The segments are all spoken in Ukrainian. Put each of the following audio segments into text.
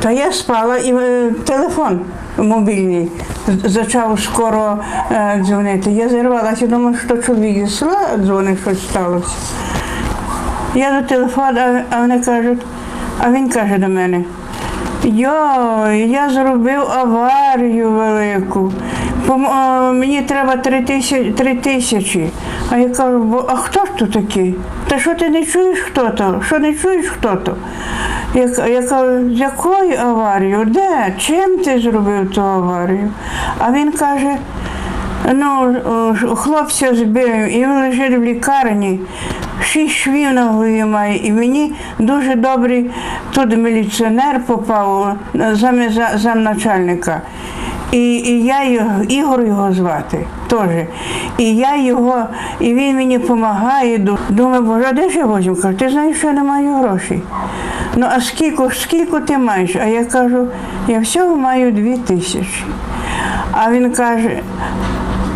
Та я спала і е, телефон мобільний з- почав скоро е, дзвонити. Я зірвалася, думаю, що чоловік зі села дзвонить, щось сталося. Я до телефону, а- вони кажуть, а він каже до мене. Йой, я зробив аварію велику. Мені треба три тисячі, три тисячі. А я кажу, «Бо- а хто ж то такий? Та що ти не чуєш хто то? Що не чуєш хто то? Я, я кажу, з якою аварією? Де? Чим ти зробив ту аварію? А він каже, Ну, хлопця збив, і він лежить в лікарні. Шість швів на голові має. І мені дуже добрий тут міліціонер попав зам, за- замначальника. І, і я його, Ігор його звати теж. І я його, і він мені допомагає. Думаю, боже, а де ж я возьму? Кажу, ти знаєш, що я не маю грошей. Ну а скільки, скільки ти маєш? А я кажу, я всього маю дві тисячі. А він каже,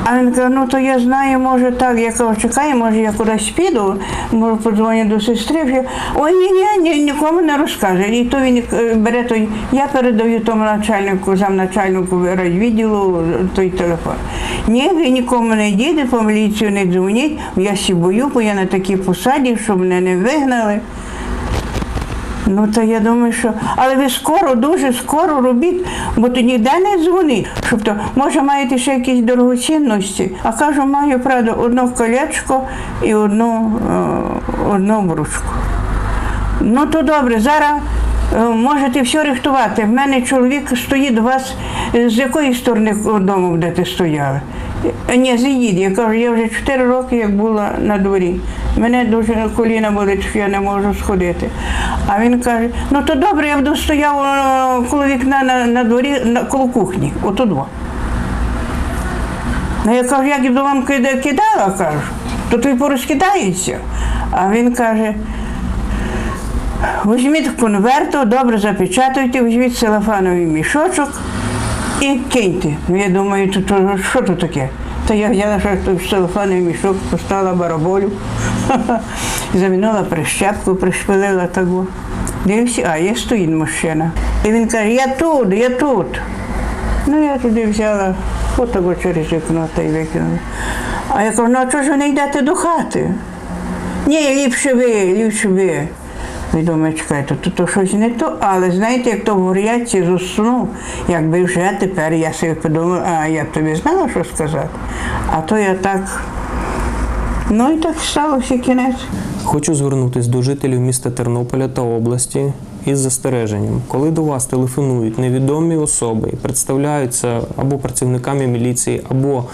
а він каже, ну то я знаю, може так, я кажу, чекай, може я кудись піду, може подзвоню до сестри. Ой, ні, ні, ні, нікому не розкаже. І то він е, бере той, я передаю тому начальнику, замначальнику райвідділу той телефон. Ні, ви нікому не йдете, по міліцію не дзвоніть, я сі бою, бо я на такій посаді, щоб мене не вигнали. Ну, то я думаю, що. Але ви скоро, дуже скоро робіть, бо то ніде не дзвонить. Щоб то, може, маєте ще якісь дорогоцінності. А кажу, маю, правда, одне колечко і одну, е, одну бручку. Ну, то добре, зараз е, можете все рихтувати. В мене чоловік стоїть у вас е, з якої сторони дому будете стояли? Ні, заїдь. Я кажу, я вже 4 роки як була на дворі. Мене дуже коліна болить, що я не можу сходити. А він каже, ну то добре, я буду стояв е, коло вікна на, на дворі, на, коло кухні, отут. во». Ну, я кажу, як я до вам кидала, кажу, то той порозкидається. А він каже, Візьміть конверту, добре запечатуйте, візьміть целофановий мішочок і киньте. Ну, я думаю, то, то, що тут таке? Та я взяла що той целофановий мішок, поставила бараболю, замінила прищепку, пришпилила так. во. Дивився, а є стоїть мужчина. І він каже, я тут, я тут. Ну, я туди взяла, отако через вікно та й викинула. А я кажу, ну а чого ж ви не йдете до хати? Ні, ліпше ви, ліпше ви. Думаєте, чекайте, то, то щось не то, але знаєте, як то в горячці заснув, якби вже тепер я собі подумала, а я б тобі знала, що сказати. А то я так. Ну і так сталося кінець. Хочу звернутися до жителів міста Тернополя та області із застереженням. Коли до вас телефонують невідомі особи і представляються або працівниками міліції, або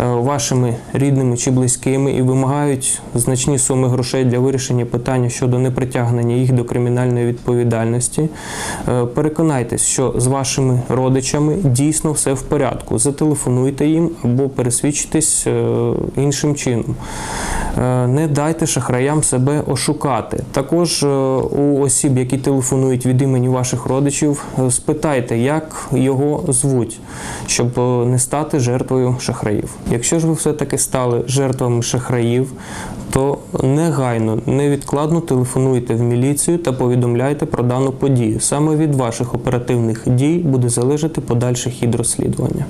е, вашими рідними чи близькими і вимагають значні суми грошей для вирішення питання щодо непритягнення їх до кримінальної відповідальності, е, переконайтесь, що з вашими родичами дійсно все в порядку. Зателефонуйте їм або пересвідчитесь е, іншим чином. Е, Не дайте шахраям себе ошукати. Також е, у осіб, які телефонують від імені ваших родичів, е, спитайте, як його звуть, щоб не стати жертвою шахраїв. Якщо ж ви все-таки стали жертвами шахраїв, то негайно, невідкладно телефонуйте в міліцію та повідомляйте про дану подію. Саме від ваших оперативних дій буде залежати подальший хід розслідування.